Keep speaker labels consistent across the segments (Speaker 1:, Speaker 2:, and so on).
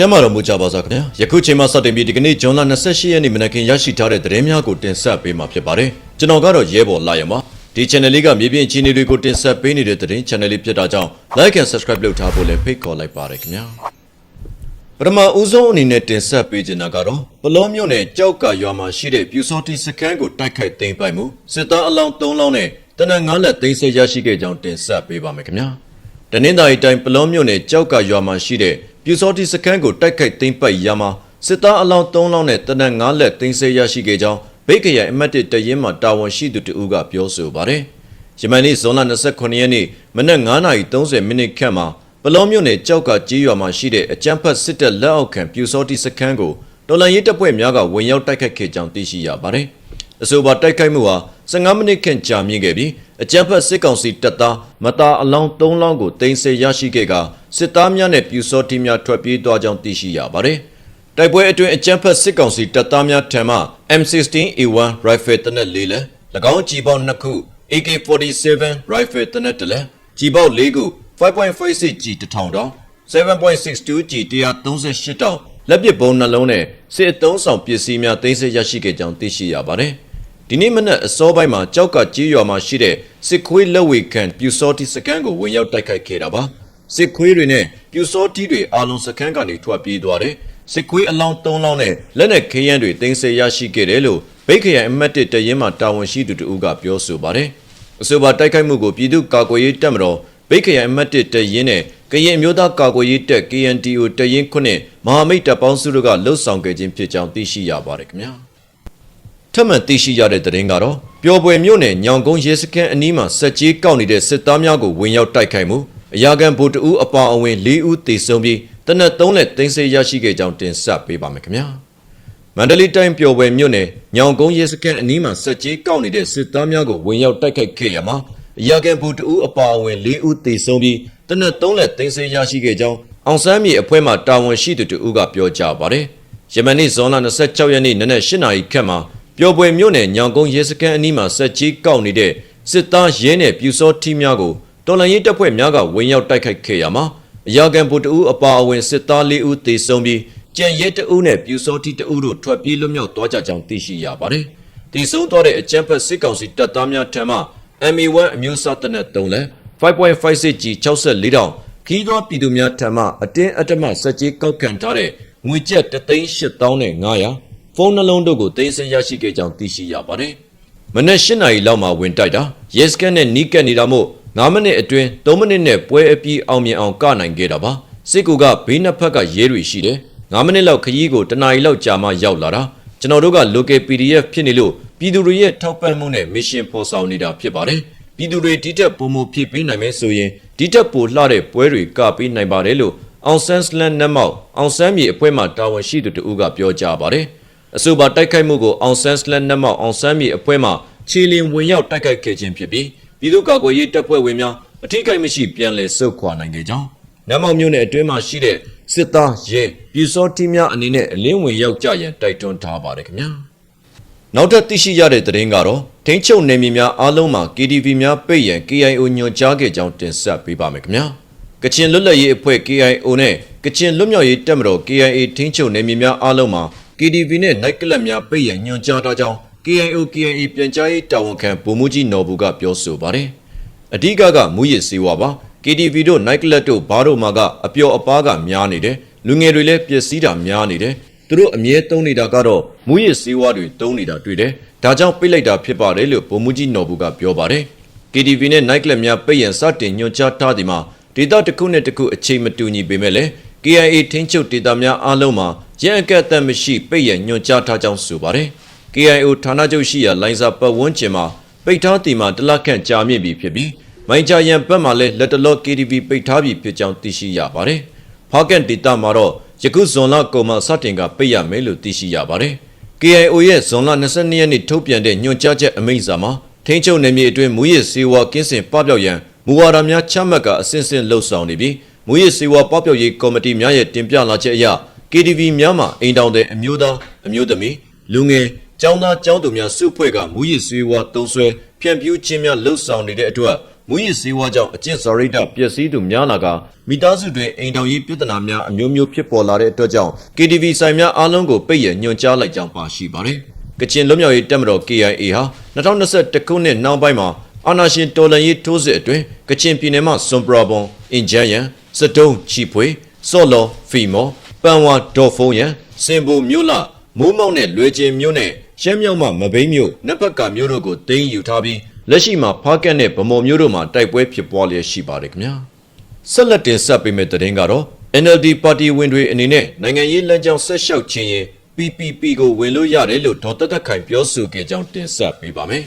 Speaker 1: ကျမ်းမာတော်မူကြပါစားခင်ဗျာယခုချိန်မှစတင်ပြီးဒီကနေ့ဇွန်လ28ရက်နေ့မနက်ခင်းရရှိထားတဲ့သတင်းများကိုတင်ဆက်ပေးမှာဖြစ်ပါတယ်ကျွန်တော်ကတော့ရဲဘော်လာရမှာဒီ channel လေးကမြေပြင်အခြေအနေတွေကိုတင်ဆက်ပေးနေတဲ့သတင်း channel လေးဖြစ်တာကြောင့် like and subscribe လုပ်ထားဖို့လည်းဖိတ်ခေါ်လိုက်ပါတယ်ခင်ဗျာပထမဦးဆုံးအနေနဲ့တင်ဆက်ပေးချင်တာကတော့ပလောမြို့နယ်ကြောက်ကရွာမှာရှိတဲ့ပြူစောတိစခန်းကိုတိုက်ခိုက်သိမ်းပိုက်မှုစစ်သားအလောင်း3လောင်းနဲ့တနက်9လက်သိမ်းဆည်းရရှိခဲ့ကြောင်းတင်ဆက်ပေးပါမယ်ခင်ဗျာတနင်္သာရီတိုင်းပလောမြို့နယ်ကြောက်ကရွာမှာရှိတဲ့ ပြူစောတိစခန်းကိုတိုက်ခိုက်သိမ်းပိုက်ရမှာစစ်သားအလောင်း3လောင်းနဲ့တနက်9လက်သိမ်းဆည်းရရှိခဲ့ကြောင်းဗိတ်ခရိုင်အမတ်တစ်တရင်မှတာဝန်ရှိသူတဦးကပြောဆိုပါတယ်။ယမန်နေ့ဇွန်လ29ရက်နေ့မနက်9:30မိနစ်ခန့်မှာပလောမြို့နယ်ကြောက်ကကြီးရွာမှာရှိတဲ့အကြမ်းဖက်စစ်တပ်လက်အောက်ခံပြူစောတိစခန်းကိုတော်လန်ရေးတပ်ဖွဲ့များကဝင်ရောက်တိုက်ခိုက်ခဲ့ကြောင်းသိရှိရပါတယ်။အဆိုပါတိုက်ခိုက်မှုဟာ15မိနစ်ခန့်ကြာမြင့်ခဲ့ပြီးအကြမ်းဖက်စစ်ကောင်စီတပ်သားမတာအလောင်း3လောင်းကိုတင်ဆက်ရရှိခဲ့က စစ်သားများနဲ့ပြူစောတိများထွက်ပြေးသွားကြောင်းသိရှိရပါတယ်။တိုက်ပွဲအတွင်းအကြမ်းဖက်စစ်ကောင်စီတပ်သားများထံမှ M16A1 rifle တနက်လေးလက်၎င်းကြီးပေါင်း2ခု AK47 rifle တနက်တစ်လက်ကြီးပေါင်း4ခု 5.56G 1000တောင် 7.62G 138တောင်လက်ပစ်ဗုံးနှလုံးနဲ့စစ်အသုံးဆောင်ပစ္စည်းများသိမ်းဆည်းရရှိခဲ့ကြောင်းသိရှိရပါတယ်။ဒီနေ့မနက်အစောပိုင်းမှာကြောက်ကကြီးရွာမှာရှိတဲ့စစ်ခွေးလက်ဝေခံပြူစောတိစကန်ကိုဝင်ရောက်တိုက်ခိုက်ခဲ့တာပါ။ စစ်ခွေးတွေနဲ့ပြူစောတိတွေအာလုံးစကန်ကနေထွက်ပြေးသွားတယ်။စစ်ခွေးအလောင်း၃လောင်းနဲ့လက်နက်ခဲယမ်းတွေသိမ်းဆည်းရရှိခဲ့တယ်လို့ဗိတ်ခရိုင်အမတ်တစ်တရင်မှတာဝန်ရှိသူတဦးကပြောဆိုပါတယ်။အဆိုပါတိုက်ခိုက်မှုကိုပြည်သူ့ကာကွယ်ရေးတပ်မတော်ဗိတ်ခရိုင်အမတ်တစ်တရင်နဲ့ကရင်အမျိုးသားကာကွယ်ရေးတပ် KNDO တရင်ခုနှစ်မဟာမိတ်တပ်ပေါင်းစုတို့ကလှုပ်ဆောင်ခဲ့ခြင်းဖြစ်ကြောင်းသိရှိရပါတယ်ခင်ဗျာထပ်မံသိရှိရတဲ့သတင်းကတော့ပျော်ပွဲမြို့နယ်ညောင်ကုန်းရဲစခန်းအနီးမှာစက်ကြီးကောက်နေတဲ့စစ်သားများကိုဝင်ရောက်တိုက်ခိုက်မှု အရာခံဗိုလ်တဦးအပါအဝင်၄ဦးသေဆုံးပြီးတနက်၃လက်သိမ်းဆည်းရရှိခဲ့ကြောင်းတင်ဆက်ပေးပါမယ်ခင်ဗျာမန္တလေးတိုင်းပျော်ပွဲမြို့နယ်ညောင်ကုန်းရဲစခန်းအနီးမှာစက်ကြီးကောက်နေတဲ့စစ်သားများကိုဝင်ရောက်တိုက်ခိုက်ခဲ့ရမှာအရာခံဗိုလ်တဦးအပါအဝင်၄ဦးသေဆုံးပြီးတနက်၃လက်သိမ်းဆည်းရရှိခဲ့ကြောင်းအောင်ဆန်းမြေအဖွဲ့မှတာဝန်ရှိသူတဦးကပြောကြားပါတယ်ယမန်နေ့ဇွန်လ26ရက်နေ့နနက်8နာရီခန့်မှာပျော်ပွဲမြို့နယ်ညောင်ကုန်းရဲစခန်းအနီးမှာစက်ကြီးကောက်နေတဲ့စစ်သားရဲနဲ့ပြူစောထီးများကို တော်လန်ရေးတပ်ဖွဲ့များကဝင်ရောက်တိုက်ခိုက်ခဲ့ရမှာအရာခံဗိုလ်တဦးအပါအဝင်စစ်သား၄ဦးသေဆုံးပြီးကြံရဲတဦးနဲ့ပြူစောထီးတဦးတို့ထွက်ပြေးလွတ်မြောက်သွားကြကြောင်းသိရှိရပါတယ်။ဒီဆုံးသွားတဲ့အကြမ်းဖက်စစ်ကောင်စီတပ်သားများထံမှ MA1 အမျိုးအစားတပ်နဲ့3လက် 5.56G 64တောင်ခီးသောပြည်သူများထံမှအတင်းအဓမ္မစက်ကြီးကောက်ခံထားတဲ့ငွေကျပ်3,800နဲ့900ဖုန်းနှလုံးတို့ကိုတင်ဆက်ရရှိခဲ့ကြောင်းသိရှိရပါတယ်။မနက်၈နာရီလောက်မှဝင်တိုက်တာရဲစကန်နဲ့နီးကပ်နေတာမို့ 9မိနစ်အတွင်း3မိနစ်နဲ့ပွဲအပြီးအောင်မြင်အောင်ကနိုင်ခဲ့တာပါ။စစ်ကူကဘေးနှစ်ဖက်ကရဲတွေရှိတယ်။9မိနစ်လောက်ခရီးကိုတနာရီလောက်ကြာမှရောက်လာတာ။ကျွန်တော်တို့က local PDF ဖြစ်နေလို့ပြည်သူတွေရဲ့ထောက်ပံ့မှုနဲ့ mission ဖော်ဆောင်နေတာဖြစ်ပါတယ်။ပြည်သူတွေဒီတက်ပုံမှုဖြစ်ပေးနိုင်မယ်ဆိုရင်ဒီတက်ပိုလှတဲ့ပွဲတွေကပေးနိုင်ပါတယ်လို့အောင်ဆန်းစလန်နက်မောက်အောင်ဆန်းမြေအဖွဲ့မှတာဝန်ရှိသူတဦးကပြောကြားပါတယ်။အဆိုပါတိုက်ခိုက်မှုကိုအောင်ဆန်းစလန်နက်မောက်အောင်ဆန်းမြေအဖွဲ့မှခြေလင်ဝင်ရောက်တိုက်ခိုက်ခဲ့ခြင်းဖြစ်ပြီး ပြည်သူ့ကာကွယ်ရေးတပ်ဖွဲ့ဝင်များအထိကိမရှိပြန်လည်ဆုတ်ခွာနိုင်ခဲ့ကြောင်းနက်မောက်မြို့နယ်အတွင်းမှာရှိတဲ့စစ်သားရဲပြူစောတိများအနေနဲ့အလင်းဝင်ရောက်ကြရန်တိုက်တွန်းထားပါတယ်ခင်ဗျာ။နောက်ထပ်သိရှိရတဲ့သတင်းကတော့ထိန်းချုပ်နယ်မြေများအားလုံးမှာ KDV များပိတ်ရန် KIO ညွှန်ကြားခဲ့ကြောင်းတင်ဆက်ပေးပါမယ်ခင်ဗျာ။ကချင်လွတ်လပ်ရေးအဖွဲ့ KIO နဲ့ကချင်လွတ်မြောက်ရေးတပ်မတော် KIA ထိန်းချုပ်နယ်မြေများအားလုံးမှာ KDV နဲ့ night club များပိတ်ရန်ညွှန်ကြားထားကြောင်း KIO KIA ပြန်ကြားရေးတာဝန်ခံဗိုလ်မှူးကြီးနော်ဘူးကပြောဆိုပါတယ်။အဓိကကမူရစ်စေဝါပါ KDV တို့ night club တို့ဘားတို့မှာကအပျော်အပါးကများနေတယ်လူငယ်တွေလည်းပျက်စီးတာများနေတယ်သူတို့အမြဲသုံးနေတာကတော့မူရစ်စေဝါတွေသုံးနေတာတွေ့တယ်ဒါကြောင့်ပိတ်လိုက်တာဖြစ်ပါတယ်လို့ဗိုလ်မှူးကြီးနော်ဘူးကပြောပါတယ် KTV နဲ့ night club များပိတ်ရန်စတင်ညွှန်ကြားထားသည်မှာဒေသတစ်ခုနဲ့တစ်ခုအချိန်မတူညီပေမဲ့လည်း KIA ထိန်းချုပ်ဒေသများအားလုံးမှာရန်အကန့်အသတ်မရှိပိတ်ရန်ညွှန်ကြားထားကြောင်းဆိုပါတယ် KIO ဌာနချုပ်ရှိရာလိုင်းစာပတ်ဝန်းကျင်မှာပိတ်ထားသည်မှာတလခန့်ကြာမြင့်ပြီဖြစ်ပြီးမိုင်ဂျာရန်ဘက်မှာလည်းလက်တလော့ KTV ပိတ်ထားပြီဖြစ်ကြောင်းသိရှိရပါတယ်။ဖားကန်ဒေတာမှာတော့ယခုဇွန်လကုန်မှစတင်ကပိတ်ရမယ်လို့သိရှိရပါတယ်။ KIO ရဲ့ဇွန်လ22ရက်နေ့ထုတ်ပြန်တဲ့ညွှန်ကြားချက်အမိန့်စာမှာထိန်းချုပ်နယ်မြေအတွင်းမူရစ်စေဝါကင်းစင်ပပျောက်ရန်မူဝါဒများချမှတ်ကအစဉ်စဉ်လှုပ်ဆောင်နေပြီးမူရစ်စေဝါပပျောက်ရေးကော်မတီများရဲ့တင်ပြလာချက်အရ KTV များမှာအိမ်တောင်တဲ့အမျိုးသားအမျိုးသမီးလူငယ် ကျောင်းသားကျောင်းသူများစုဖွဲ့ကမူရစ်စေဝါတုံးဆွဲဖြန့်ဖြူးခြင်းများလှုပ်ဆောင်နေတဲ့အတွက်မူရစ်စေဝါကြောင့်အကျင့်စာရိတ္တပျက်စီးသူများလာကမိသားစုတွင်အိမ်တော်ရေးပြဿနာများအမျိုးမျိုးဖြစ်ပေါ်လာတဲ့အတွက်ကြောင့် KTV ဆိုင်များအားလုံးကိုပိတ်ရညွှန်ကြားလိုက်ကြောင်းပါရှိပါတယ်။ကချင်လွတ်မြောက်ရေးတပ်မတော် KIA ဟာ2021ခုနှစ်နောက်ပိုင်းမှာအာဏာရှင်တော်လှန်ရေးထိုးစစ်အတွင်းကချင်ပြည်နယ်မှစွန်ပရာဘွန်အင်ဂျန်ယန်စတုံးချီဖွေစော့လော်ဖီမောပန်ဝါဒေါ်ဖုံးယန်စင်ဘူမြို့လမိုးမောက်နဲ့လွယ်ကျင်မြို့နဲ့ ရှမ်းမြောက်မှမဘိမ်းမြို့နက်ဖက်ကမြို့တို့ကိုတင်းယူထားပြီးလက်ရှိမှာဖားကက်နဲ့ဗမော်မြို့တို့မှာတိုက်ပွဲဖြစ်ပွားလျက်ရှိပါတယ်ခင်ဗျာဆက်လက်တင်ဆက်ပေးမယ့်သတင်းကတော့ NLD ပါတီဝင်တွေအနေနဲ့နိုင်ငံရေးလမ်းကြောင်းဆက်လျှောက်ခြင်းရင် PPP ကိုဝင်လို့ရတယ်လို့ဒေါ်တက်တက်ခိုင်ပြောဆိုခဲ့ကြောင်းတင်ဆက်ပေးပါမယ်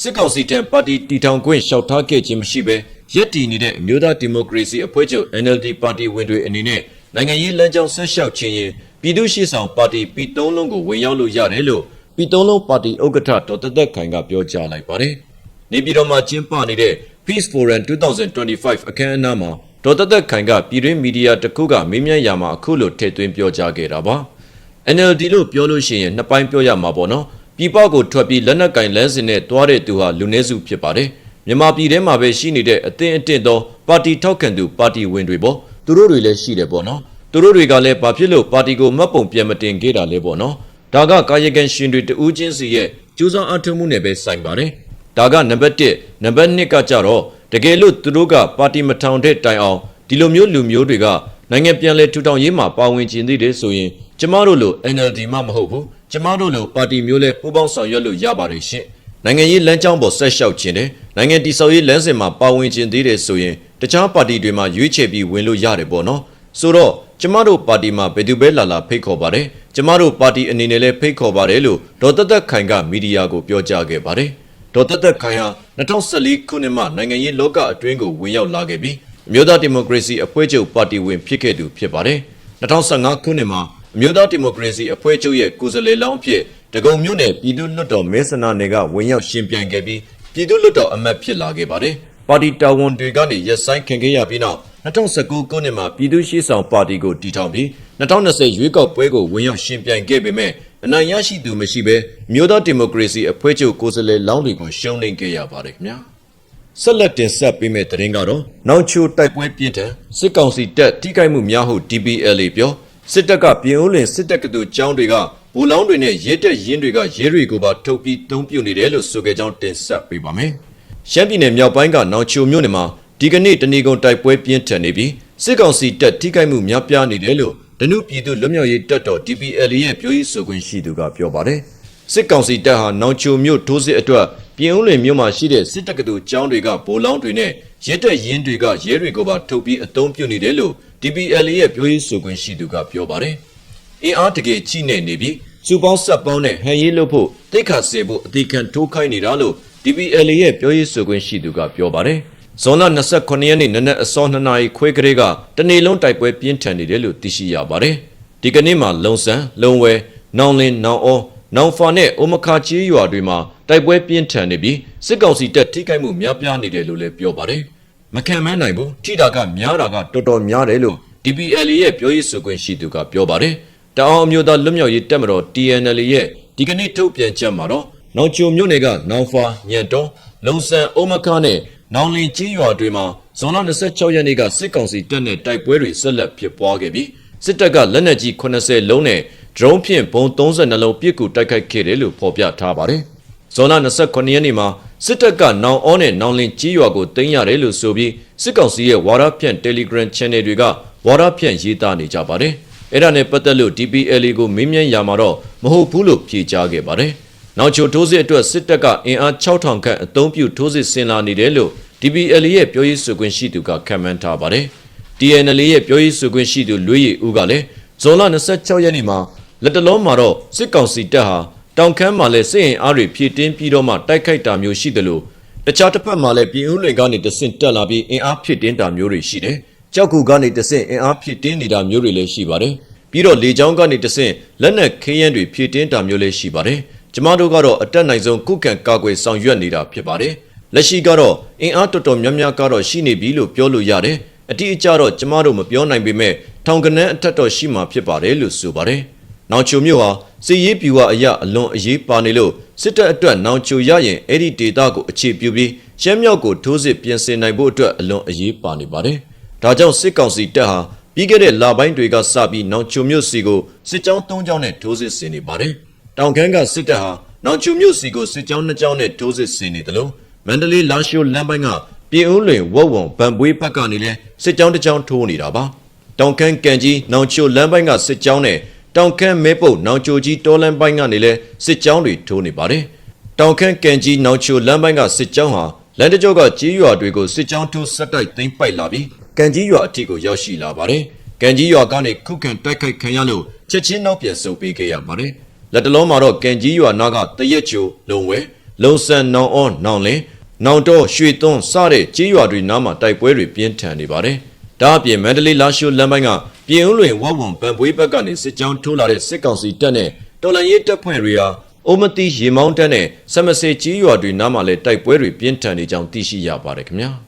Speaker 1: စစ်ကောင်စီတံပါတီတီထောင်ခွင့်လျှောက်ထားခဲ့ခြင်းမရှိဘဲရက်တည်နေတဲ့အမျိုးသားဒီမိုကရေစီအဖွဲ့ချုပ် NLD ပါတီဝင်တွေအနေနဲ့နိုင်ငံရေးလမ်းကြောင်းဆက်လျှောက်ခြင်းရင်ပြည်သူ့ရှေ့ဆောင်ပါတီပြည်သုံးလုံးကိုဝင်ရောက်လို့ရတယ်လို့ ပြည်သုံးလုံးပါတီဥက္ကဋ္ဌဒေါ်တက်တက်ခိုင်ကပြောကြားလိုက်ပါတယ်။နေပြည်တော်မှာကျင်းပနေတဲ့ Peace Forum 2025အခမ်းအနားမှာဒေါ်တက်တက်ခိုင်ကပြည်တွင်းမီဒီယာတစ်ခုကမေးမြန်းရာမှာအခုလိုထည့်သွင်းပြောကြားခဲ့တာပါ။ NLD လို့ပြောလို့ရှိရင်နှစ်ပိုင်းပြောရမှာပေါ့နော်။ပြည်ပကိုထွက်ပြီးလက်နက်ကင်လမ်းစဉ်နဲ့တွားတဲ့သူဟာလူနည်းစုဖြစ်ပါတယ်။မြန်မာပြည်ထဲမှာပဲရှိနေတဲ့အသင်းအတင့်သောပါတီထောက်ခံသူပါတီဝင်တွေပေါ့။သူတို့တွေလည်းရှိတယ်ပေါ့နော်။သူတို့တွေကလည်းဘာဖြစ်လို့ပါတီကိုမှတ်ပုံပြန်မတင်ခဲ့တာလဲပေါ့နော်။ ဒါကကာယကံရှင်တွေတူးချင်းစီရဲ့ကျူးစာအထုံးမှုနဲ့ပဲဆိုင်ပါတယ်။ဒါကနံပါတ်1နံပါတ်2ကကြတော့တကယ်လို့သူတို့ကပါတီမထောင်တဲ့တိုင်အောင်ဒီလိုမျိုးလူမျိုးတွေကနိုင်ငံပြန်လဲထူထောင်ရေးမှာပါဝင်ကျင်သေးတယ်ဆိုရင်ကျမတို့လို NLD မှမဟုတ်ဘူးကျမတို့လိုပါတီမျိုးလဲပူးပေါင်းဆောင်ရွက်လို့ရပါတယ်ရှင်နိုင်ငံရေးလမ်းကြောင်းပေါ်ဆက်လျှောက်ခြင်းတယ်နိုင်ငံတည်ဆောက်ရေးလမ်းစဉ်မှာပါဝင်ကျင်သေးတယ်ဆိုရင်တခြားပါတီတွေမှာရွေးချယ်ပြီးဝင်လို့ရတယ်ပေါ့နော်ဆိုတော့ ကျမတို့ပါတီမှာဘယ်သူပဲလာလာဖိတ်ခေါ်ပါတယ်ကျမတို့ပါတီအနေနဲ့လည်းဖိတ်ခေါ်ပါတယ်လို့ဒေါ်သက်သက်ခိုင်ကမီဒီယာကိုပြောကြားခဲ့ပါတယ်ဒေါ်သက်သက်ခိုင်ဟာ2014ခုနှစ်မှနိုင်ငံရေးလောကအတွင်းကိုဝင်ရောက်လာခဲ့ပြီးအမျိုးသားဒီမိုကရေစီအဖွဲ့ချုပ်ပါတီဝင်ဖြစ်ခဲ့သူဖြစ်ပါတယ်2015ခုနှစ်မှာအမျိုးသားဒီမိုကရေစီအဖွဲ့ချုပ်ရဲ့ကိုယ်စားလှယ်လောင်းဖြစ်ဒဂုံမြို့နယ်ပြည်သူ့လွှတ်တော်မဲဆန္ဒနယ်ကဝင်ရောက်ရှင်ပြိုင်ခဲ့ပြီးပြည်သူ့လွှတ်တော်အမတ်ဖြစ်လာခဲ့ပါတယ်ပါတီတာဝန်တွေကနေရက်ဆိုင်ခံခဲ့ရပြီးနောက် 2019ခုနှစ်မှာပြည်သူ့ရှေ့ဆောင်ပါတီကိုတည်ထောင်ပြီး2020ရွေးကောက်ပွဲကိုဝင်ရောက်ရှင်ပြိုင်ခဲ့ပေမဲ့အနိုင်ရရှိသူမရှိဘဲမြို့သားဒီမိုကရေစီအဖွဲ့ချုပ်ကိုယ်စားလှယ်လောင်းတွေကိုရှုံးနိမ့်ခဲ့ရပါတယ်ခင်ဗျာဆက်လက်တင်ဆက်ပေးမယ့်သတင်းကတော့နောက်ချိုတိုက်ပွဲပြင်းထန်စစ်ကောင်စီတပ်ထိခိုက်မှုများဟု DPLA ပြောစစ်တပ်ကပြည်ဦးလင်စစ်တပ်ကတူကျောင်းတွေကဘူလောင်းတွေနဲ့ရဲတက်ရင်းတွေကရဲတွေကိုပါထုတ်ပြီးတုံးပြုတ်နေတယ်လို့ဆိုကြကြောင်းတင်ဆက်ပေးပါမယ်ရှမ်းပြည်နယ်မြောက်ပိုင်းကနောင်ချိုမြို့နယ်မှာ ဒီကနေ့တဏီကုံတိုက်ပွဲပြင်းထန်နေပြီးစစ်ကောင်စီတပ်ထိခိုက်မှုများပြားနေတယ်လို့ဒနုပြည်သူလွတ်မြောက်ရေးတပ်တော် DPL ရဲ့ပြောရေးဆိုခွင့်ရှိသူကပြောပါတယ်စစ်ကောင်စီတပ်ဟာနောင်ချိုမြို့ထိုးစစ်အတွက်ပြင်ဦးလွင်မြို့မှာရှိတဲ့စစ်တပ်ကတူကျောင်းတွေကဗိုလ်လောင်းတွေနဲ့ရဲတပ်ရင်းတွေကရဲတွေကိုပါထုတ်ပြီးအုံပြုနေတယ်လို့ DPL ရဲ့ပြောရေးဆိုခွင့်ရှိသူကပြောပါတယ်အင်အားတကယ်ချိနေနေပြီးစူပေါင်းဆက်ပေါင်းနဲ့ဟန်ရေးလုပ်ဖို့တိတ်ခါစေဖို့အတိခံထိုးခိုင်းနေတာလို့ DPL ရဲ့ပြောရေးဆိုခွင့်ရှိသူကပြောပါတယ် ဇွန်လ29ရက်နေ့နနက်အစော2နာရီခွဲကလေးကတနေ့လုံးတိုက်ပွဲပြင်းထန်နေတယ်လို့သိရှိရပါတယ်။ဒီကနေ့မှာလုံဆန်း၊လုံဝဲ၊နောင်လင်း၊နောင်အော၊နောင်ဖာနဲ့အိုမခါချီရွာတွေမှာတိုက်ပွဲပြင်းထန်နေပြီးစစ်ကောင်စီတပ်ထိခိုက်မှုများပြားနေတယ်လို့လည်းပြောပါတယ်။မခံမနိုင်ဘူးထိတာကများတာကတော်တော်များတယ်လို့ DPL ရဲ့ပြောရေးဆိုခွင့်ရှိသူကပြောပါတယ်။တအောင်အမျိုးသားလွတ်မြောက်ရေးတပ်မတော် TNL ရဲ့ဒီကနေ့ထုတ်ပြန်ချက်မှာတော့နောင်ချိုမြို့နယ်ကနောင်ဖာညံတုံးလုံဆန်အိုမခါနဲ့ နောင်လင်ကြီးရွာတွေမှာဇွန်လ26ရက်နေ့ကစစ်ကောင်စီတပ်နဲ့တိုက်ပွဲတွေဆက်လက်ဖြစ်ပွားခဲ့ပြီးစစ်တပ်ကလက်နက်ကြီး80လုံးနဲ့ဒရုန်းဖြင့်ဘုံ32လုံးပစ်ကူတိုက်ခိုက်ခဲ့တယ်လို့ဖော်ပြထားပါတယ်။ဇွန်လ29ရက်နေ့မှာစစ်တပ်ကနောင်အောနဲ့နောင်လင်ကြီးရွာကိုတင်ရတယ်လို့ဆိုပြီးစစ်ကောင်စီရဲ့ဝါရဖြန့် Telegram Channel တွေကဝါရဖြန့်ရေးသားနေကြပါတယ်။အဲ့ဒါနဲ့ပတ်သက်လို့ DPLA ကိုမေးမြန်းရမှာတော့မဟုတ်ဘူးလို့ဖြေကြားခဲ့ပါတယ်။ နောက်ချိုထိုးစစ်အတွက်စစ်တပ်ကအင်အား6000ခန့်အုံပြုထိုးစစ်ဆင်လာနေတယ်လို့ DPL ရဲ့ပြောရေးဆိုခွင့်ရှိသူကခံမှန်းထားပါတယ်။ TNL ရဲ့ပြောရေးဆိုခွင့်ရှိသူလွေးရည်ဦးကလည်းဇွန်လ26ရက်နေ့မှာလက်တလုံးမှာတော့စစ်ကောင်စီတပ်ဟာတောင်ခမ်းမှာလည်းစစ်ရင်အားတွေဖြည့်တင်းပြီးတော့မှတိုက်ခိုက်တာမျိုးရှိတယ်လို့တခြားတစ်ဖက်မှာလည်းပြည်ဦးလွင်ကနေတဆင့်တက်လာပြီးအင်အားဖြည့်တင်းတာမျိုးတွေရှိတယ်။ကြောက်ကူကနေတဆင့်အင်အားဖြည့်တင်းနေတာမျိုးတွေလည်းရှိပါတယ်။ပြီးတော့လေကြောင်းကနေတဆင့်လက်နက်ခင်းရန်တွေဖြည့်တင်းတာမျိုးလည်းရှိပါတယ်။ ကျမတို့ကတော့အတက်နိုင်ဆုံးကုကံကာကွယ်ဆောင်ရွက်နေတာဖြစ်ပါတယ်။လက်ရှိကတော့အင်အားတော်တော်များများကတော့ရှိနေပြီလို့ပြောလို့ရတယ်။အတိအကျတော့ကျမတို့မပြောနိုင်ပေမဲ့ထောင်ကနန်းအထက်တော့ရှိမှာဖြစ်ပါတယ်လို့ဆိုပါတယ်။နောင်ချိုမြို့ဟာစီရေးပြူဝအရအလွန်အရေးပါနေလို့စစ်တပ်အတွက်နောင်ချိုရရင်အဲ့ဒီဒေတာကိုအခြေပြုပြီးရှမ်းမြောက်ကိုထိုးစစ်ပြင်ဆင်နိုင်ဖို့အတွက်အလွန်အရေးပါနေပါတယ်။ဒါကြောင့်စစ်ကောင်စီတပ်ဟာပြီးခဲ့တဲ့လပိုင်းတွေကစပြီးနောင်ချုံမြို့စီကိုစစ်ကြောင်း၃ကြောင်းနဲ့ထိုးစစ်ဆင်နေပါတယ်။ တောင်ခမ်းကစစ်တပ်ဟာနောင်ချုံမြို့စီကိုစစ်ကြောင်း၂ကြောင်းနဲ့ထိုးစစ်ဆင်နေတယ်လို့မန္တလေးလာရှိုးလမ်းပိုင်းကပြည်ဦးလွင်ဝက်ဝုံဗန်ပွေးဘက်ကနေလဲစစ်ကြောင်းတစ်ကြောင်းထိုးနေတာပါ။တောင်ခမ်းကန်ကြီးနောင်ချိုလမ်းပိုင်းကစစ်ကြောင်းနဲ့တောင်ခမ်းမဲပုတ်နောင်ချိုကြီးတောလမ်းပိုင်းကနေလဲစစ်ကြောင်းတွေထိုးနေပါတယ်။တောင်ခမ်းကန်ကြီးနောင်ချိုလမ်းပိုင်းကစစ်ကြောင်းဟာလမ်းတကြောကကြီးရွာတွေကိုစစ်ကြောင်းထိုးဆက်တိုက်သိမ်းပိုက်လာပြီးကန်ကြီးရွာအထိကိုရောက်ရှိလာပါတယ်။ကန်ကြီးရွာကနေခုခံတိုက်ခိုက်ခံရလို့ချက်ချင်းနောက်ပြန်ဆုတ်ပေးခဲ့ရပါတယ်။ လက်တလုံးမှာတော့ကန်ကြီးရွာနာကတရက်ချိုလုံဝဲလုံဆန်နောင်အောနောင်လင်းနောင်တော့ရွှေသွန်းစတဲ့ကြီးရွာတွေနားမှာတိုက်ပွဲတွေပြင်းထန်နေပါတယ်။ဒါအပြင်မန္တလေးလာရှိုးလမ်းပိုင်းကပြင်ဦးလွင်ဝဝွန်ပန်ပွေးဘက်ကနေစစ်ကြောင်းထိုးလာတဲ့စစ်ကောင်စီတပ်နဲ့တော်လန်ရေးတပ်ဖွဲ့တွေဟာအိုမတိရေမောင်းတပ်နဲ့စမစေကြီးရွာတွေနားမှာလည်းတိုက်ပွဲတွေပြင်းထန်နေကြောင်းသိရှိရပါတယ်ခင်ဗျာ။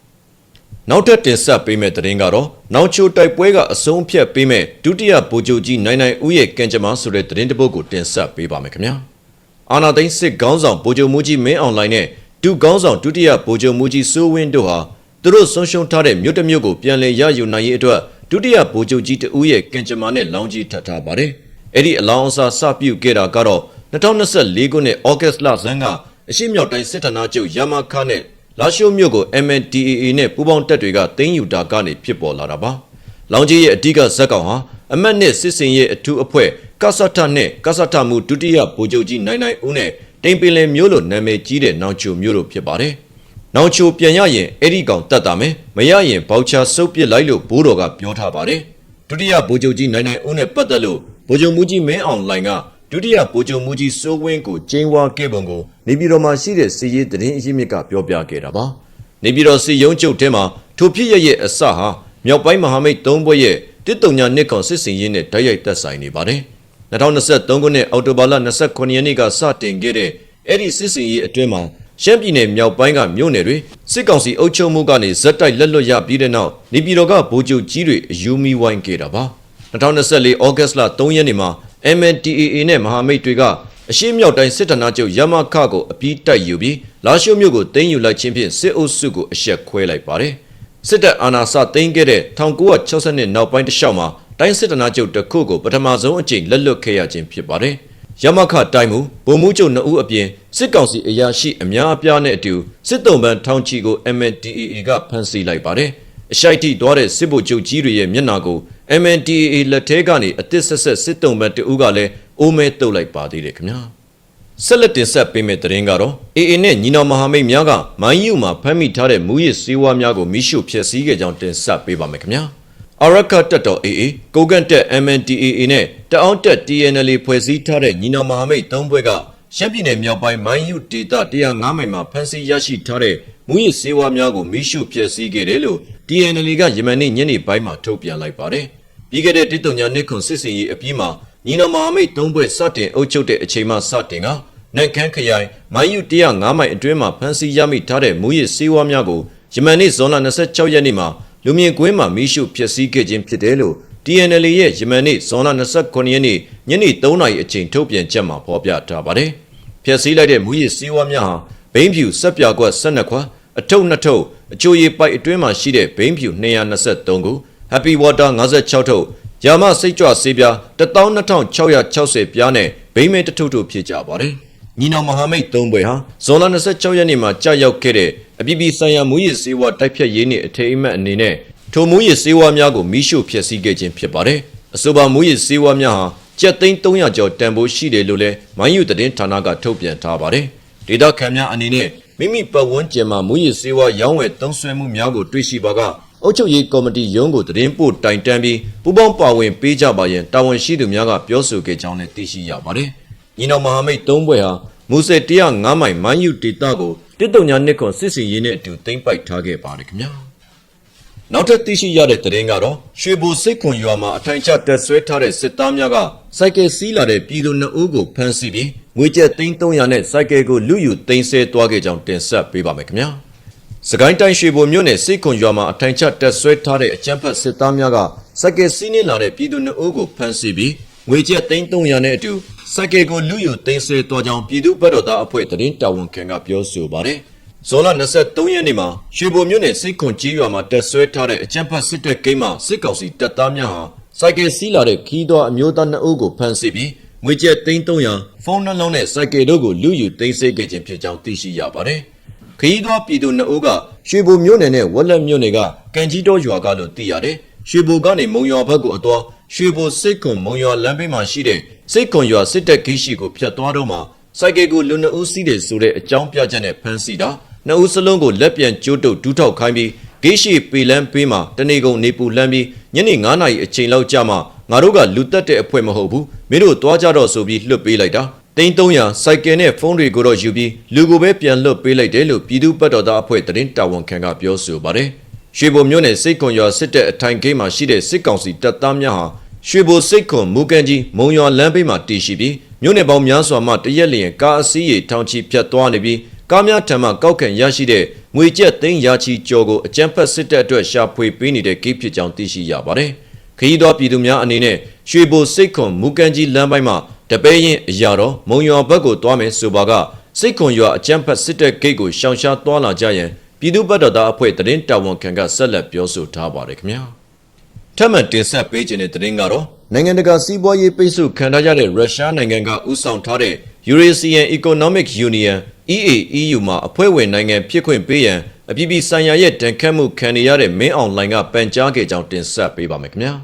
Speaker 1: နောက်ထပ်တင်ဆက်ပေးမယ့်သတင်းကတော့နောက်ချိုတိုက်ပွဲကအဆုံးဖြတ်ပေးမဲ့ဒုတိယဗိုလ်ချုပ်ကြီးနိုင်နိုင်ဦးရဲ့ကံကြမ္မာဆိုတဲ့သတင်းတစ်ပုဒ်ကိုတင်ဆက်ပေးပါမယ်ခင်ဗျာ။အာနာသိန်းစစ်ခေါင်းဆောင်ဗိုလ်ချုပ်မူကြီးမင်းအွန်လိုင်းနဲ့ဒုခေါင်းဆောင်ဒုတိယဗိုလ်ချုပ်မူကြီးစိုးဝင်းတို့ဟာသူတို့ဆုံးရှုံးထားတဲ့မြို့တစ်မြို့ကိုပြန်လည်ရယူနိုင်ရေးအတွက်ဒုတိယဗိုလ်ချုပ်ကြီးတဦးရဲ့ကံကြမ္မာနဲ့လောင်းကြီးထပ်ထားပါတယ်။အဲ့ဒီအလောင်းအစားစပြုတ်ခဲ့တာကတော့2024ခုနှစ်ဩဂတ်လဇန်းကအရှိမြောက်တိုင်းစစ်ဌာနချုပ်ရမခါနဲ့ လာရှိုးမြို့ကို MNDAA နဲ့ပူးပေါင်းတပ်တွေကတင်းယူတာကနေဖြစ်ပေါ်လာတာပါ။လောင်ကြီးရဲ့အဓိကဇက်ကောင်ဟာအမတ်နဲ့စစ်စင်ရဲ့အထူးအဖွဲ့ကဆထနဲ့ကဆထမှုဒုတိယဗိုလ်ချုပ်ကြီးနိုင်နိုင်ဦးနဲ့တိမ်ပင်လယ်မျိုးလိုနာမည်ကြီးတဲ့နောင်ချိုမျိုးလိုဖြစ်ပါတယ်။နောင်ချိုပြန်ရရင်အဲ့ဒီကောင်တတ်တာမယ်မရရင်ဘောက်ချာစုပ်ပစ်လိုက်လို့ဘိုးတော်ကပြောထားပါတယ်။ဒုတိယဗိုလ်ချုပ်ကြီးနိုင်နိုင်ဦးနဲ့ပတ်သက်လို့ဗိုလ်ချုပ်မူကြီးမင်းအောင်လှိုင်က ဒုတိယဗိုလ်ချုပ်မူကြီးစိုးဝင်းကိုကျင်းဝါခဲ့ပုံကိုနေပြည်တော်မှာရှိတဲ့စီရေးတရင်အရင်းမြစ်ကပြောပြခဲ့တာပါ။နေပြည်တော်စီရုံးချုပ်ထဲမှာထိုဖြစ်ရရဲ့အစဟာမြောက်ပိုင်းမဟာမိတ်၃ဘွဲ့ရဲ့တစ်တုံညာနှစ်ကောင်စစ်စင်ရေးနဲ့တိုက်ရိုက်သက်ဆိုင်နေပါတယ်။2023ခုနှစ်အောက်တိုဘာလ29ရက်နေ့ကစတင်ခဲ့တဲ့အဲ့ဒီစစ်စင်ရေးအတွင်းမှာရှမ်းပြည်နယ်မြောက်ပိုင်းကမြို့နယ်တွေစစ်ကောင်စီအုပ်ချုပ်မှုကနေဇက်တိုက်လက်လွတ်ရပြီးတဲ့နောက်နေပြည်တော်ကဗိုလ်ချုပ်ကြီးတွေအယူမီဝိုင်းခဲ့တာပါ2024ဩဂတ်လ3ရက်နေ့မှာ MNDAA နဲ့မဟာမိတ်တွေကအရှေ့မြောက်တိုင်းစစ်ဌာနချုပ်ရမခကိုအပြီးတိုက်ယူပြီးလာရှိုးမြို့ကိုတင်းယူလိုက်ခြင်းဖြင့်စစ်အုပ်စုကိုအဆက်ခွဲလိုက်ပါတယ်စစ်တပ်အာဏာစသိမ်းခဲ့တဲ့1960နှစ်နောက်ပိုင်းတစ်လျှောက်မှာတိုင်းစစ်ဌာနချုပ်တစ်ခုကိုပထမဆုံးအကြိမ်လက်လွတ်ခဲ့ရခြင်းဖြစ်ပါတယ်ရမခတိုင်းမူဗိုလ်မှူးချုပ်2ဦးအပြင်စစ်ကောင်စီအရာရှိအများအပြားနဲ့အတူစစ်တုံးပန်းထောင်ချီကို MNDAA ကဖမ်းဆီးလိုက်ပါတယ်အရှိုက်ထိသွားတဲ့စစ်ဗိုလ်ချုပ်ကြီးတွေရဲ့မျက်နှာကို MNDAA လက်ထဲကနေအသစ်ဆက်ဆက်စစ်တုံးပန်းတဦးကလည်းအိုးမဲတုပ်လိုက်ပါသေးတယ်ခင်ဗျာဆက်လက်တင်ဆက်ပေးမယ့်သတင်းကတော့ AA နဲ့ညီနောင်မဟာမိတ်များကမိုင်းယူမှာဖမ်းမိထားတဲ့မူရစ်စေဝါများကိုမိရှုဖျက်ဆီးခဲ့ကြောင်းတင်ဆက်ပေးပါမယ်ခင်ဗျာအရကတက်တော် AA ကိုကန်တက် MNDAA နဲ့တအောင်းတက် TNL ဖွဲ့စည်းထားတဲ့ညီနောင်မဟာမိတ်၃ဘွဲ့က ရှမ်းပြည်နယ်မြောက်ပိုင်းမိုင်းယူဒေသ105မိုင်မှာဖမ်းဆီးရရှိထားတဲ့မူရစ်စေဝါများကိုမိရှုဖျက်ဆီးခဲ့တယ်လို့ TNL ကယမန်နေ့ညနေပိုင်းမှာထုတ်ပြန်လိုက်ပါတယ်ပြီးခဲ့တဲ့တစ်တုံညာနှစ်ခွန်စစ်စင်ရေးအပြီးမှာညီနောင်မဟာမိတ်၃ဘွဲ့စတင်အုပ်ချုပ်တဲ့အချိန်မှစတင်ကနန့်ခမ်းခရိုင်မိုင်းယူ105မိုင်အတွင်းမှာဖမ်းဆီးရမိထားတဲ့မူရစ်စေဝါများကိုယမန်နေ့ဇွန်လ26ရက်နေ့မှာလူမြင့်ကွင်းမှာမိရှုဖျက်ဆီးခဲ့ခြင်းဖြစ်တယ်လို့ TNL ရဲ့ယမန်နေ့ဇွန်လ29ရက်နေ့ညနေ3နာရီအချိန်ထုတ်ပြန်ချက်မှာဖော်ပြထားပါတယ်။ဖျက်ဆီးလိုက်တဲ့မူရစ်စေဝါများဟာဘိန်းဖြူဆက်ပြကွက်12ခွက်အထုပ်နှစ်ထုပ်အချိုရည်ပိုက်အတွင်းမှာရှိတဲ့ဘိန်းဖြူ223ခု Happy Water 56ထုပ်ယာမစိတ်ကြွဆေးပြား12660ပြားနဲ့ဘိန်းမဲတစ်ထုပ်ထုပ်ဖြစ်ကြပါတယ်။ညီနောင်မဟာမိတ်၃ဘွဲဟာဇွန်လ26ရက်နေ့မှာကြာရောက်ခဲ့တဲ့အပြည်ပြည်ဆိုင်ရာမူရစ်စေဝါတိုက်ဖြတ်ရေးနှင့်အထိမ်းအမှတ်အနေနဲ့ ထိုမူရစ်စေဝါများကိုမိရှုဖျက်ဆီးခဲ့ခြင်းဖြစ်ပါတယ်။အဆိုပါမူရစ်စေဝါများဟာကျပ်သိန်း300ကျော်တန်ဖိုးရှိတယ်လို့လည်းမိုင်းယူသတင်းဌာနကထုတ်ပြန်ထားပါတယ်။ဒေတာခံများအနေနဲ့မိမိပတ်ဝန်းကျင်မှာမူရစ်စေဝါရောင်းဝယ်သုံးစွဲမှုများကိုတွေ့ရှိပါကအုပ်ချုပ်ရေးကော်မတီရုံးကိုသတင်းပို့တိုင်တန်းပြီးပူးပေါင်းပါဝင်ပေးကြပါရန်တာဝန်ရှိသူများကပြောဆိုခဲ့ကြောင်းလည်းသိရှိရပါတယ်။ညီနောင်မဟာမိတ်၃ဘွဲဟာမူဆယ်105မိုင်မိုင်းယူဒေတာကိုတစ်တုံညာနှစ်ခွန်စစ်စီရေးနဲ့အတူသိမ်းပိုက်ထားခဲ့ပါတယ်ခင်ဗျာ။ နောက်ထပ်သိရှိရတဲ့သတင်းကတော့ရွှေဘိုစိတ်ခွန်ရွာမှာအထိုင်ချတက်ဆွဲထားတဲ့စစ်သားများကစိုက်ကယ်စီးလာတဲ့ပြည်သူနှစ်ဦးကိုဖမ်းဆီးပြီးငွေကျပ်300နဲ့စိုက်ကယ်ကိုလူယူသိမ်းဆဲသွားခဲ့ကြောင်းတင်ဆက်ပေးပါမယ်ခင်ဗျာ။စကိုင်းတိုင်းရွှေဘိုမြို့နယ်စိတ်ခွန်ရွာမှာအထိုင်ချတက်ဆွဲထားတဲ့အကြမ်းဖက်စစ်သားများကစက်ကယ်စီးနှင်းလာတဲ့ပြည်သူနှစ်ဦးကိုဖမ်းဆီးပြီးငွေကျပ်300နဲ့အတူစက်ကယ်ကိုလူယူသိမ်းဆဲသွားကြောင်းပြည်သူ့ဘက်တော်သားအဖွဲ့တရင်တာဝန်ခံကပြောဆိုပါတယ်။ ဇွန်လ23ရက်နေ့မှာရွှေဘိုမြို့နယ်စိတ်ခွန်ကြီးရွာမှာတက်ဆွဲထားတဲ့အကြမ်းဖက်စစ်တပ်ဂိမ်းမှာစစ်ကောင်စီတပ်သားများဟာစိုက်ကယ်စီးလာတဲ့ခီးသွွားအမျိုးသား2ဦးကိုဖမ်းဆီးပြီးငွေကျပ်300ဖုန်းနှလုံးနဲ့စိုက်ကယ်တို့ကိုလူယူသိမ်းဆည်းခဲ့ခြင်းဖြစ်ကြောင်းသိရှိရပါတယ်။ခီးသွွားပြည်သူ2ဦးကရွှေဘိုမြို့နယ်နဲ့ဝက်လက်မြို့နယ်ကကန်ကြီးတော်ရွာကလို့သိရတယ်။ရွှေဘိုကနေမုံရွာဘက်ကိုအသွားရွှေဘိုစိတ်ခွန်မုံရွာလမ်းဘေးမှာရှိတဲ့စိတ်ခွန်ရွာစစ်တပ်ဂိတ်ရှိကိုဖြတ်သွားတော့မှစိုက်ကယ်ကိုလူ2ဦးစီးတယ်ဆိုတဲ့အကြောင်းပြချက်နဲ့ဖမ်းဆီးတာ နှစ်ဦးစလုံးကိုလက်ပြန်ကျိုးတုပ်ဒူးထောက်ခိုင်းပြီးဂိရှိပေလန်းပေးမှာတနေကုန်နေပူလန်းပြီးညနေ9နာရီအချိန်လောက်ကြာမှငါတို့ကလူတက်တဲ့အဖွဲ့မဟုတ်ဘူးမင်းတို့သွားကြတော့ဆိုပြီးလွတ်ပေးလိုက်တာတိန်း300စိုက်ကယ်နဲ့ဖုန်းတွေကိုတော့ယူပြီးလူကိုပဲပြန်လွတ်ပေးလိုက်တယ်လို့ပြည်သူ့ပတ်တော်သားအဖွဲ့တရင်တာဝန်ခံကပြောဆိုပါတယ်ရွှေဘုံမြို့နယ်စိတ်ခွန်ရွာစစ်တပ်အထိုင်ဂိမ်းမှာရှိတဲ့စစ်ကောင်စီတပ်သားများဟာရွှေဘိုစိတ်ခွန်မူကန်ကြီးမုံရွာလမ်းဘေးမှာတည်ရှိပြီးမြို့နယ်ပေါင်းများစွာမှတရက်လျင်ကားအစီးရီထောင်ချီဖြတ်သွားနေပြီး ကားများထံမှကောက်ခံရရှိတဲ့ငွေကျပ်သိန်းရာချီကျော်ကိုအကြမ်းဖက်စစ်တပ်အတွက်ရှာဖွေပေးနေတဲ့ကိဖြစ်ကြောင်းသိရှိရပါတယ်။ခရီးသွားပြည်သူများအနေနဲ့ရွှေဘိုစိတ်ခွန်မူကန်ကြီးလမ်းပိုင်းမှာတပဲရင်အရာတော်မုံရွာဘက်ကိုသွားမယ်ဆိုပါကစိတ်ခွန်ရွာအကြမ်းဖက်စစ်တပ်ဂိတ်ကိုရှောင်ရှားသွားလာကြရန်ပြည်သူ့ဘက်တော်သားအဖွဲ့တရင်တာဝန်ခံကဆက်လက်ပြောဆိုထားပါတယ်ခင်ဗျာ။ထပ်မံတင်ဆက်ပေးခြင်းတဲ့သတင်းကတော့နိုင်ငံတကာစီးပွားရေးပိတ်ဆို့ခံထားရတဲ့ရုရှားနိုင်ငံကဥဆောင်ထားတဲ့ Eurasian Economic Union EAEU မှာအဖွဲ့ဝင်နိုင်ငံဖြစ်ခွင့်ပေးရန်အပြည်ပြည်ဆိုင်ရာရဲ့တန်ခတ်မှုခံနေရတဲ့မင်းအောင်လှိုင်ကပန်ကြားခဲ့ကြောင်းတင်ဆက်ပေးပါမယ်ခင်ဗျာ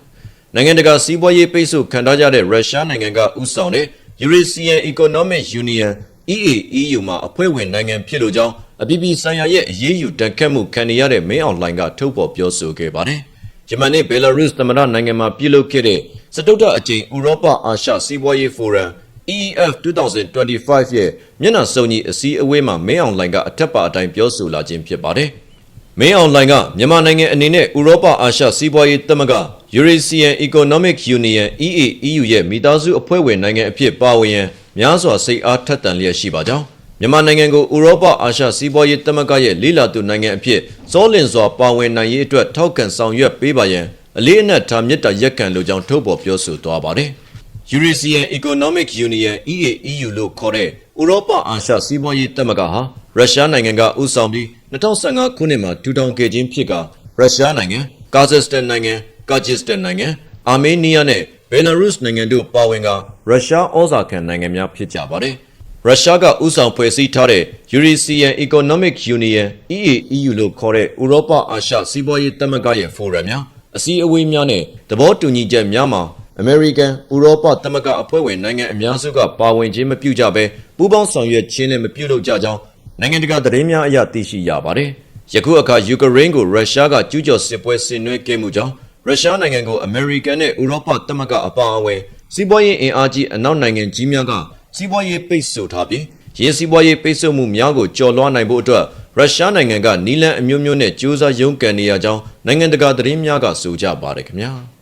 Speaker 1: နိုင်ငံတကာစီးပွားရေးပိတ်ဆို့ခံထားရတဲ့ရုရှားနိုင်ငံကဥဆောင်တဲ့ Eurasian Economic Union EAEU မှာအဖွဲ့ဝင်နိုင်ငံဖြစ်လို့ကြောင်းအပြည်ပြည်ဆိုင်ရာရဲ့အရေးယူတန်ခတ်မှုခံနေရတဲ့မင်းအောင်လှိုင်ကထုတ်ဖော်ပြောဆိုခဲ့ပါတယ်။ဂျမန်နဲ့ဘယ်လာရုစ်သမ္မတနိုင်ငံမှာပြုလုပ်ခဲ့တဲ့စတုတ္တအကြိမ်ဥရောပအာရှစီးပွားရေးဖိုရမ် EEF 2025ရဲ့မျက်နှာစုံညီအစည်းအဝေးမှာမင်းအောင်လှိုင်ကအထက်ပါအတိုင်းပြောဆိုလာခြင်းဖြစ်ပါတယ်။မင်းအောင်လှိုင်ကမြန်မာနိုင်ငံအနေနဲ့ဥရောပအာရှစီးပွားရေးသမဂ္ဂ Eurasian Economic Union EAEU ရဲ့မိသားစုအဖွဲ့ဝင်နိုင်ငံအဖြစ်ပါဝင်ရန်များစွာစိတ်အားထက်သန်လျက်ရှိပါကြောင်းမြန်မာနိုင်ငံကိုဥရောပအာရှစီးပွားရေးသမဂ္ဂရဲ့လေးလာသူနိုင်ငံအဖြစ်စောလင်စွာပါဝင်နိုင်ရေးအတွက်ထောက်ခံဆောင်ရွက်ပေးပါရန်အလေးအနက်ထားမြစ်တာရက်ကန်လိုကြောင်းထုတ်ဖော်ပြောဆိုသွားပါတယ်။ Eurasian Economic Union EAEU လို့ခေါ်တဲ့ဥရောပအာရှစီးပွားရေးသမဂ္ဂဟာရုရှားနိုင်ငံကဥဆောင်ပြီး2015ခုနှစ်မှာထူထောင်ခဲ့ခြင်းဖြစ်ကရုရှားနိုင်ငံ၊ကာဇက်စတန်နိုင်ငံ၊ကာဂျစ်စတန်နိုင်ငံ၊အာမေးနီးယားနဲ့ဘယ်လာရုစ်နိုင်ငံတို့ပါဝင်ကရုရှားဩဇာခံနိုင်ငံများဖြစ်ကြပါတယ်။ရုရှားကဥဆောင်ဖွဲ့စည်းထားတဲ့ Eurasian Economic Union EAEU လို့ခေါ်တဲ့ဥရောပအာရှစီးပွားရေးသမဂ္ဂရဲ့ဖိုရမ်များအစည်းအဝေးများနဲ့သဘောတူညီချက်များမှာ အမေရိကန်ဥရောပသမဂ္ဂအဖွဲ့ဝင်နိုင်ငံအများစုကပါဝင်ခြင်းမပြုကြဘဲပူးပေါင်းဆောင်ရွက်ခြင်းနဲ့မပြုလုပ်ကြကြောင်းနိုင်ငံတကာသတင်းများအရသိရှိရပါတယ်။ယခုအခါယူကရိန်းကိုရုရှားကကျူးကျော်စစ်ပွဲဆင်နွှဲခဲ့မှုကြောင့်ရုရှားနိုင်ငံကိုအမေရိကန်နဲ့ဥရောပသမဂ္ဂအပါအဝင်စီးပွားရေးအင်အားကြီးအနောက်နိုင်ငံကြီးများကစီးပွားရေးပိတ်ဆို့ထားပြီးရင်းစီးပွားရေးပိတ်ဆို့မှုများကိုကျော်လွှားနိုင်ဖို့အတွက်ရုရှားနိုင်ငံကနီလန်အမျိုးမျိုးနဲ့ကြိုးစားရုန်းကန်နေရကြောင်းနိုင်ငံတကာသတင်းများကဆိုကြပါတယ်ခင်ဗျာ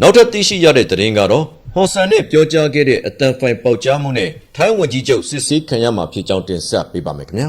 Speaker 1: နောက်ထပ်သိရှိရတဲ့သတင်းကတော့ဟွန်ဆန်နဲ့ပြောကြားခဲ့တဲ့အတန်ဖိုင်ပေါက်ကြားမှုနဲ့ထိုင်းဝန်ကြီးချုပ်စစ်ဆေးခံရမှာဖြစ်ကြောင်းတင်ဆက်ပေးပါမယ်ခင်ဗျာ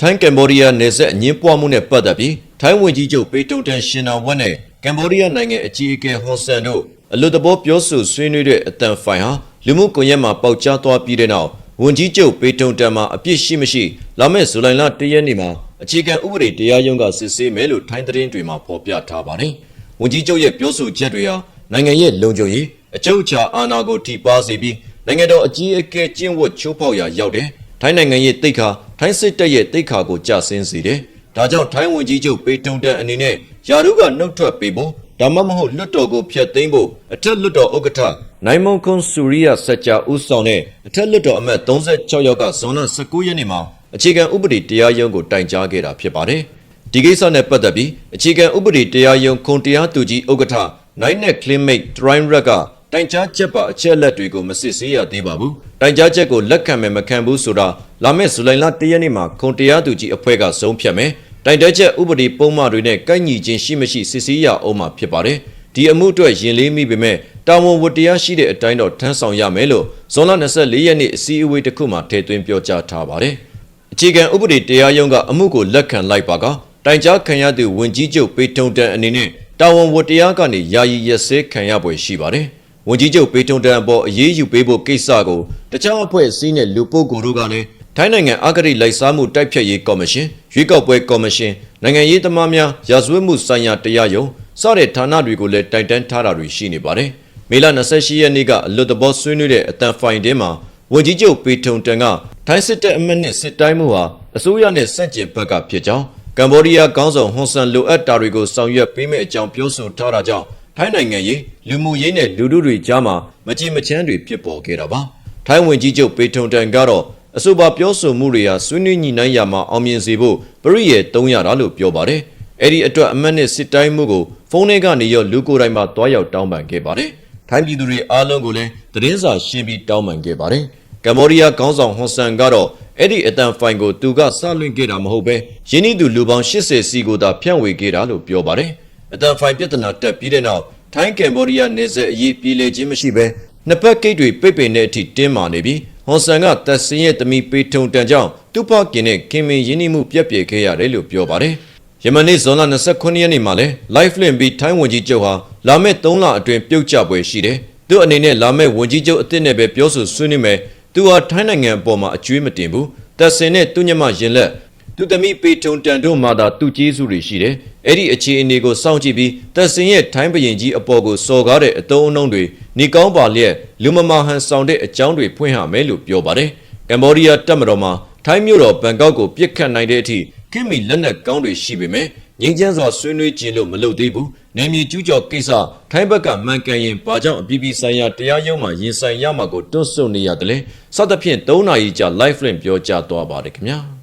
Speaker 1: ထိုင်းကမ်ဘောဒီးယားနယ်စပ်အငင်းပွားမှုနဲ့ပတ်သက်ပြီးထိုင်းဝန်ကြီးချုပ်ပေတုတ်တန်ရှင်နာဝတ်နဲ့ကမ်ဘောဒီးယားနိုင်ငံအကြီးအကဲဟွန်ဆန်တို့အလို့တဘောပြောဆိုဆွေးနွေးတဲ့အတန်ဖိုင်ဟာလူမှုကွန်ရက်မှာပေါက်ကြားသွားပြီးတဲ့နောက်ဝန်ကြီးချုပ်ပေတုံတန်မှာအပြစ်ရှိမရှိလာမယ့်ဇူလိုင်လ၁ရက်နေ့မှာအခြေခံဥပဒေတရားရုံးကစစ်ဆေးမယ်လို့ထိုင်းသတင်းတွေမှာဖော်ပြထားပါတယ်။ဝန်ကြီးချုပ်ရဲ့ပြောဆိုချက်တွေဟာ နိုင်ငံရဲ့လုံခြုံရေးအကျုပ်ချာအာဏာကိုထိပါစေပြီးနိုင်ငံတော်အကြီးအကဲကျင့်ဝတ်ချိုးဖောက်ရာရောက်တယ်။ထိုင်းနိုင်ငံရဲ့တိတ်ခါထိုင်းစစ်တပ်ရဲ့တိတ်ခါကိုကျဆင်းစေတယ်။ဒါကြောင့်ထိုင်းဝန်ကြီးချုပ်ပေတုံတန်အနေနဲ့ယာရုကနှုတ်ထွက်ပေးဖို့ဒါမှမဟုတ်လွတ်တော်ကိုဖျက်သိမ်းဖို့အထက်လွတ်တော်ဥက္ကဋ္ဌနိုင်မွန်ကွန်ဆူရီယာစัจ जा ဦးဆောင်တဲ့အထက်လွတ်တော်အမတ်36ယောက်ကဇွန်လ19ရက်နေ့မှာအခြေခံဥပဒေတရားရုံးကိုတိုင်ကြားခဲ့တာဖြစ်ပါတယ်။ဒီကိစ္စနဲ့ပတ်သက်ပြီးအခြေခံဥပဒေတရားရုံးခွန်တရားသူကြီးဥက္ကဋ္ဌ နိုင်နက်ကလင်းမိတ်ဒရိုင်းရက်ကတိုင်ကြားချက်ပါအချက်အလက်တွေကိုမစစ်ဆေးရသေးပါဘူး။တိုင်ကြားချက်ကိုလက်ခံမယ်မခံဘူးဆိုတာလာမယ့်ဇူလိုင်လ1ရက်နေ့မှာခွန်တရားသူကြီးအဖွဲ့ကဆုံးဖြတ်မယ်။တိုင်တဲချက်ဥပဒေပုံမှန်တွေနဲ့ကိုက်ညီခြင်းရှိမရှိစစ်ဆေးရအောင်မှာဖြစ်ပါတယ်။ဒီအမှုအတွက်ရင်လေးမိပေမဲ့တာဝန်ဝတ္တရားရှိတဲ့အတိုင်းတော့ထမ်းဆောင်ရမယ်လို့ဇွန်လ24ရက်နေ့အစည်းအဝေးတစ်ခုမှာထည့်သွင်းပြောကြားထားပါတယ်။အခြေခံဥပဒေတရားရုံးကအမှုကိုလက်ခံလိုက်ပါကတိုင်ကြားခံရသူဝန်ကြီးချုပ်ပေထုံတန်အနေနဲ့ တာဝန်ဝတ္တရားကနေယာယီရက်စဲခံရပွဲရှိပါတယ်။ဝန်ကြီးချုပ်ပေထုံတန်အပေါ်အရေးယူပေးဖို့ကိစ္စကိုတခြားအဖွဲ့အစည်းနဲ့လူပုဂ္ဂိုလ်တို့ကလည်းထိုင်းနိုင်ငံအဂတိလိုက်စားမှုတိုက်ဖျက်ရေးကော်မရှင်ရွေးကောက်ပွဲကော်မရှင်နိုင်ငံရေးသမားများရာဇဝတ်မှုဆိုင်ရာတရားရုံးစတဲ့ဌာနတွေကိုလည်းတိုင်တန်းထားတာတွေရှိနေပါတယ်။မေလ28ရက်နေ့ကအလွတ်တဘောဆွေးနွေးတဲ့အတန်ဖိုင်တဲမှာဝန်ကြီးချုပ်ပေထုံတန်ကထိုင်းစစ်တပ်အမတ်နဲ့စစ်တိုင်းမှုဟာအစိုးရနဲ့စန့်ကျင်ဘက်ကဖြစ်ကြောင်း ကမ္ဘောဒီးယားခေါင်းဆောင်ဟွန်ဆန်လိုအပ်တာတွေကိုဆောင်ရွက်ပေးမယ့်အကြောင်းပြောဆိုထားတာကြောင့်ထိုင်းနိုင်ငံရေးလူမှုရေးနဲ့လူထုတွေကြားမှာမကြည်မချမ်းတွေဖြစ်ပေါ်ခဲ့တာပါ။ထိုင်းဝန်ကြီးချုပ်ပေထုံတန်ကတော့အဆိုပါပြောဆိုမှုတွေဟာဆွေးနွေးညှိနှိုင်းရာမှာအောင်မြင်စေဖို့ပရိယေတုံးရတာလို့ပြောပါတယ်။အဲ့ဒီအတွက်အမတ်နဲ့စစ်တိုင်းမှုကိုဖုန်းထဲကနေရောလူကိုယ်တိုင်မှတွားရောက်တောင်းပန်ခဲ့ပါတယ်။ထိုင်းပြည်သူတွေအားလုံးကိုလည်းသတင်းစာရှင်းပြီးတောင်းပန်ခဲ့ပါတယ်။ ကမ္ဘောဒီးယားခေါင်းဆောင်ဟွန်ဆန်ကတော့အဲ့ဒီအတန်ဖိုင်ကိုသူကစလွင့်ခဲ့တာမဟုတ်ပဲယင်းဤသူလူပေါင်း80စီကိုသာဖြန့်ဝေခဲ့တာလို့ပြောပါတယ်။အတန်ဖိုင်ပြဿနာတက်ပြီးတဲ့နောက်ထိုင်းကမ်ဘောဒီးယားနေဆက်အရေးပြည်လေခြင်းမရှိပဲနှစ်ပတ်ဂိတ်တွေပိတ်ပင်တဲ့အထိတင်းမာနေပြီးဟွန်ဆန်ကတပ်စင်းရဲ့တမီပေထုံတန်ကြောင့်သူ့ဖခင်နဲ့ခင်မင်ရင်းနှီးမှုပြက်ပြယ်ခဲ့ရတယ်လို့ပြောပါတယ်။ယမန်နေ့ဇွန်လ29ရက်နေ့မှာလဲ live link ပြီးထိုင်းဝန်ကြီးချုပ်ဟာလာမယ့်3လအတွင်းပြုတ်ကျပွဲရှိတယ်။သူ့အနေနဲ့လာမယ့်ဝန်ကြီးချုပ်အသစ်နဲ့ပဲပြောဆိုဆွေးနွေးမယ်။ သူဟာထိုင်းနိုင်ငံအပေါ်မှာအကျွေးမတင်ဘူး။တပ်စင်နဲ့သူ့ညမရင်လက်သူသမီးပေထုံတန်တို့မှသာသူကျေးဇူးတွေရှိတယ်။အဲ့ဒီအခြေအနေကိုစောင့်ကြည့်ပြီးတပ်စင်ရဲ့ထိုင်းပရင်ကြီးအပေါ်ကိုစော်ကားတဲ့အတုံးအနှုံတွေနေကောင်းပါလျက်လူမမာဟန်ဆောင်တဲ့အကြောင်းတွေဖွင့်ဟမယ်လို့ပြောပါတယ်။ကမ္ဘောဒီးယားတပ်မတော်မှာထိုင်းမြို့တော်ဘန်ကောက်ကိုပြစ်ခတ်နိုင်တဲ့အထိခိမီလက်နက်ကောင်းတွေရှိပေမဲ့ ငင်းချမ်းစွာဆွေးနွေးခြင်းလို့မလုပ်သေးဘူး။နေမြေကျူးကျော်ကိစ္စထိုင်းဘက်ကမှန်ကန်ရင်ဘာကြောင့်အပြည်ပြည်ဆိုင်ရာတရားရုံးမှာရင်ဆိုင်ရမှာကိုတွန့်ဆုတ်နေရတယ်လေ။စသဖြင့်၃နာရီကြာ live link ပြောကြားသွားပါတယ်ခင်ဗျာ။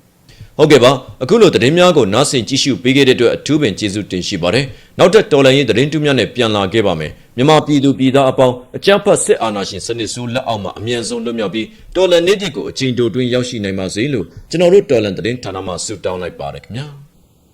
Speaker 1: ဟုတ်ကဲ့ပါအခုလိုသတင်းများကိုနားဆင်ကြည့်ရှုပေးခဲ့တဲ့အတွက်အထူးပင်ကျေးဇူးတင်ရှိပါတယ်နောက်ထပ်တော်လန်ရေးသတင်းတူးများနဲ့ပြန်လာခဲ့ပါမယ်မြန်မာပြည်သူပြည်သားအပေါင်းအကြမ်းဖက်စစ်အာဏာရှင်စနစ်ဆိုးလက်အောက်မှာအမြန်ဆုံးလွတ်မြောက်ပြီးတော်လန်နေ့တီကိုအချိန်တိုတွင်ရောက်ရှိနိုင်ပါစေလို့ကျွန်တော်တို့တော်လန်သတင်းဌာနမှဆုတောင်းလိုက်ပါတယ်ခင်ဗျာ